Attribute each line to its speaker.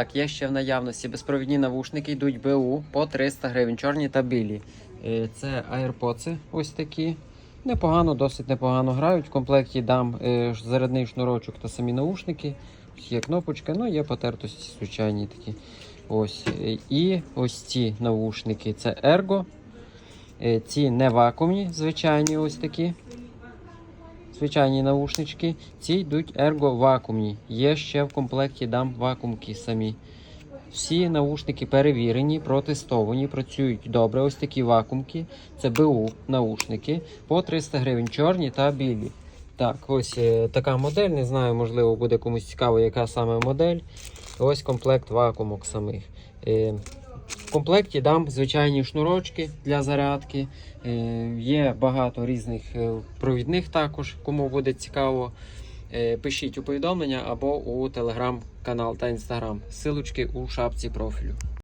Speaker 1: Так, є ще в наявності безпровідні навушники, йдуть БУ по 300 гривень, чорні та білі. Е, Це AirPods ось такі. Непогано, досить непогано грають. В комплекті дам е, зарядний шнурочок та самі наушники. Є кнопочка, ну є потертості звичайні такі. Ось. Е, І ось ці навушники це Ergo. Ці не вакуумні, звичайні ось такі. Звичайні наушнички. Ці йдуть ерго вакуумні. Є ще в комплекті дам вакуумки самі. Всі наушники перевірені, протестовані, працюють добре. Ось такі вакуумки. Це БУ наушники по 300 гривень, чорні та білі. Так, ось е, така модель. Не знаю, можливо, буде комусь цікаво, яка саме модель. Ось комплект вакуумок самих. В комплекті дам звичайні шнурочки для зарядки. Е, Є багато різних е, провідних також, кому буде цікаво. Е, Пишіть у повідомлення або у телеграм-канал та інстаграм. Силочки у шапці профілю.